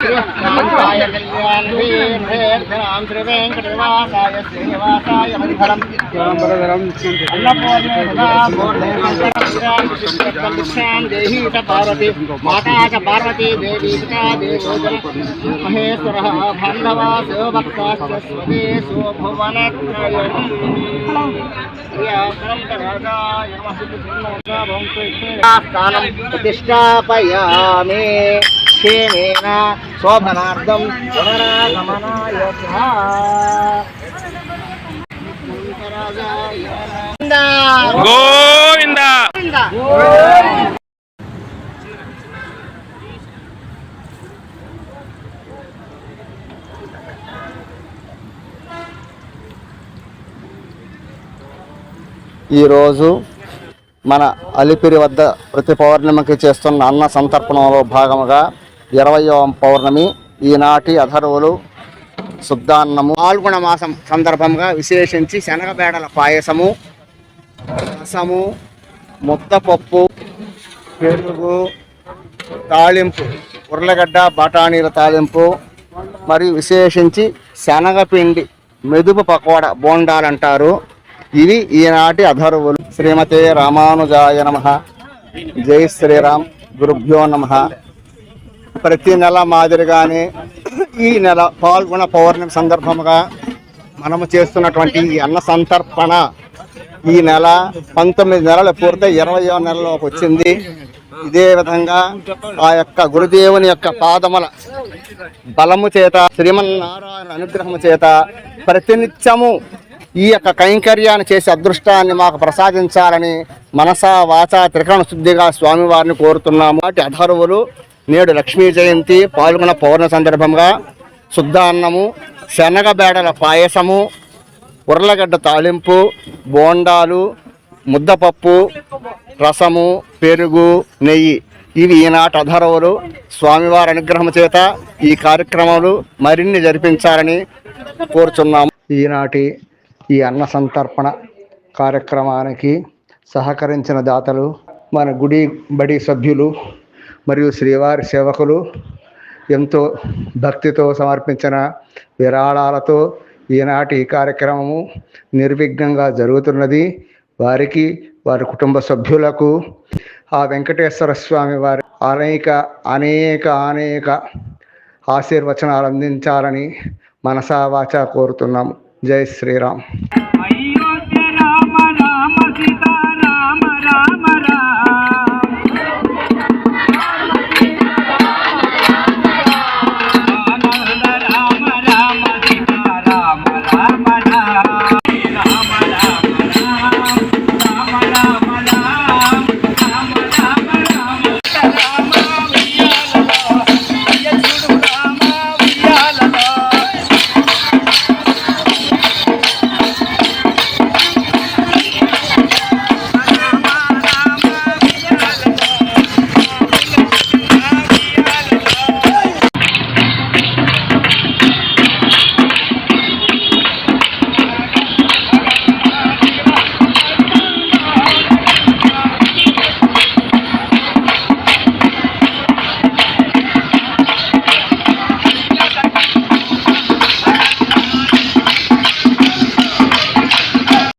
శ్రీరామాయ కళ్యాణం శ్రీవేంకటనివాసాయ శ్రీనివాసాయ మంగళం అన్నపూర్ణే సదా పూర్ణే మంగళం దేహీ చ పార్వతి మాతా చ పార్వతీ దేవీ పితా దేవో జన మహేశ్వర బాంధవా శివభక్తాశ్చ స్వదేశో భువనత్రయం స్థానం ప్రతిష్టాపయామి చ. గోవింద ఈరోజు మన అలిపిరి వద్ద ప్రతి పౌర్ణమికి చేస్తున్న అన్న సంతర్పణలో భాగముగా ఇరవయో పౌర్ణమి ఈనాటి అధర్వులు శుద్ధాన్నము. పాల్గొన మాసం సందర్భంగా విశేషించి శనగబేడల పాయసము రసము ముద్దపప్పు పెరుగు తాలింపు ఉర్లగడ్డ బఠానీల తాలింపు మరియు విశేషించి శనగపిండి మెదుపు పకోడ బోండాలు అంటారు. ఇవి ఈనాటి అధర్వులు. శ్రీమతే రామానుజాయ నమ. జై శ్రీరామ్. గురుభ్యో నమ. ప్రతి నెల మాదిరిగానే ఈ నెల పాల్గొన పౌర్ణమి సందర్భముగా మనము చేస్తున్నటువంటి ఈ అన్న సంతర్పణ ఈ నెల పంతొమ్మిది నెలలు పూర్తయి ఇరవయో నెలలోకి వచ్చింది. ఇదే విధంగా ఆ యొక్క గురుదేవుని యొక్క పాదముల బలము చేత శ్రీమన్నారాయణ అనుగ్రహము చేత ప్రతినిత్యము ఈ యొక్క కైంకర్యాన్ని చేసే అదృష్టాన్ని మాకు ప్రసాదించాలని మనసా వాచ త్రికరణ శుద్ధిగా స్వామివారిని కోరుతున్నాము. అటు అధర్వులు నేడు లక్ష్మీ జయంతి పాల్గొన పౌర్ణ సందర్భంగా శుద్ధాన్నము శనగబేడల పాయసము ఉర్లగడ్డ తాలింపు బోండాలు ముద్దపప్పు రసము పెరుగు నెయ్యి. ఇవి ఈనాటి అధరవులు స్వామివారి అనుగ్రహం చేత ఈ కార్యక్రమాలు మరిన్ని జరిపించాలని కోరుచున్నాము. ఈనాటి ఈ అన్న సంతర్పణ కార్యక్రమానికి సహకరించిన దాతలు మన గుడి బడి సభ్యులు మరియు శ్రీవారి సేవకులు ఎంతో భక్తితో సమర్పించిన విరాళాలతో ఈనాటి ఈ కార్యక్రమము నిర్విఘ్నంగా జరుగుతున్నది. వారికి వారి కుటుంబ సభ్యులకు ఆ వెంకటేశ్వర స్వామి వారి అనేక అనేక అనేక ఆశీర్వచనాలు అందించాలని మనసా వాచ కోరుతున్నాము. జై శ్రీరామ్.